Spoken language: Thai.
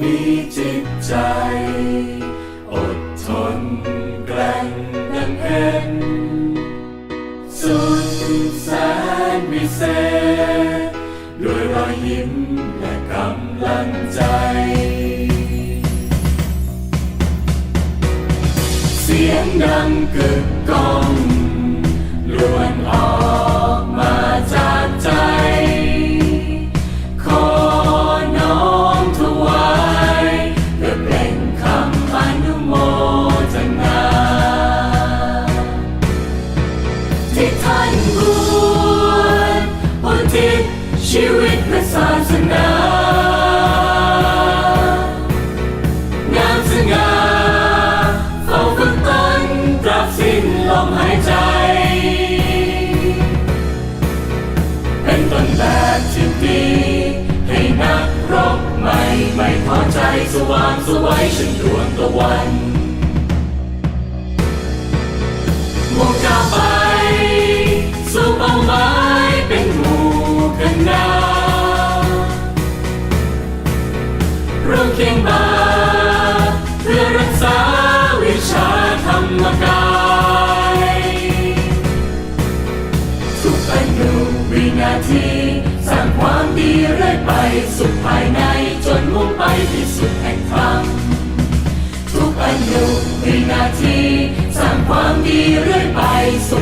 มีจิตใจ อดทนแกร่งดังเห็น สุดแสนวิเศษ ด้วยรอยยิ้มและกำลังใจ เสียงดังกึกก้องล้วนออกมาจากใจ ชีวิตเพื่อศาสนางามสง่าเฝ้าฝึกตนตราบสิ้นลมหายใจ เป็นต้นแบบที่ดีให้นักรบใหม่ไม่พอใจสว่างสวัยฉันดวงตะวัน ร่วมเคียงบ่าเพื่อรักษาวิชาธรรมกายทุกอนุวินาทีสร้างความดีเรื่อยไปสุดภายในจนมุ่งไปที่สุดแห่งธรรมทุกอนุวินาทีสร้างความดีเรื่อยไปสุด